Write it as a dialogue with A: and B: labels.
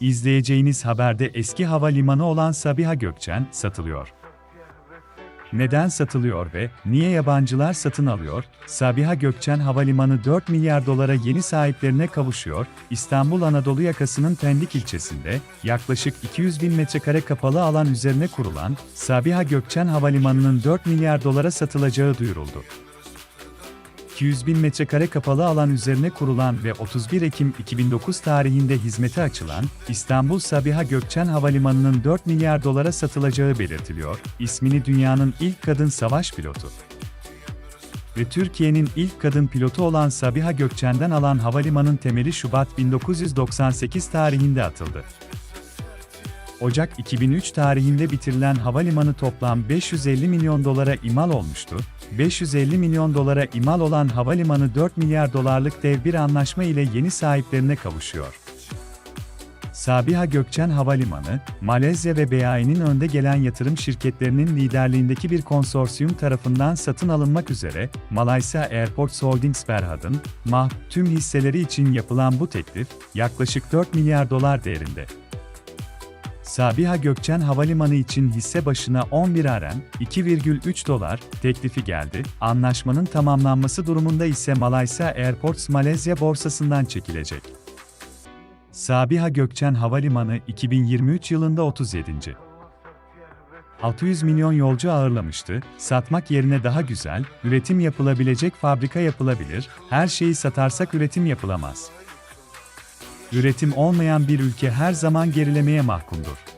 A: İzleyeceğiniz haberde eski havalimanı olan Sabiha Gökçen satılıyor. Neden satılıyor ve niye yabancılar satın alıyor? Sabiha Gökçen Havalimanı 4 milyar dolara yeni sahiplerine kavuşuyor. İstanbul Anadolu yakasının Pendik ilçesinde yaklaşık 200 bin metrekare kapalı alan üzerine kurulan Sabiha Gökçen Havalimanı'nın 4 milyar dolara satılacağı duyuruldu. 200 bin metrekare kapalı alan üzerine kurulan ve 31 Ekim 2009 tarihinde hizmete açılan İstanbul Sabiha Gökçen Havalimanı'nın 4 milyar dolara satılacağı belirtiliyor. İsmini dünyanın ilk kadın savaş pilotu ve Türkiye'nin ilk kadın pilotu olan Sabiha Gökçen'den alan havalimanın temeli Şubat 1998 tarihinde atıldı. Ocak 2003 tarihinde bitirilen havalimanı toplam 550 milyon dolara imal olmuştu. 550 milyon dolara imal olan havalimanı 4 milyar dolarlık dev bir anlaşma ile yeni sahiplerine kavuşuyor. Sabiha Gökçen Havalimanı, Malezya ve BAE'nin önde gelen yatırım şirketlerinin liderliğindeki bir konsorsiyum tarafından satın alınmak üzere, Malaysia Airports Holdings Berhad'ın, MAH, tüm hisseleri için yapılan bu teklif, yaklaşık 4 milyar dolar değerinde. Sabiha Gökçen Havalimanı için hisse başına 11 aren 2,3 dolar teklifi geldi. Anlaşmanın tamamlanması durumunda ise Malaysia Airports Malezya borsasından çekilecek. Sabiha Gökçen Havalimanı 2023 yılında 37. 600 milyon yolcu ağırlamıştı. Satmak yerine daha güzel, üretim yapılabilecek fabrika yapılabilir. Her şeyi satarsak üretim yapılamaz. Üretim olmayan bir ülke her zaman gerilemeye mahkumdur.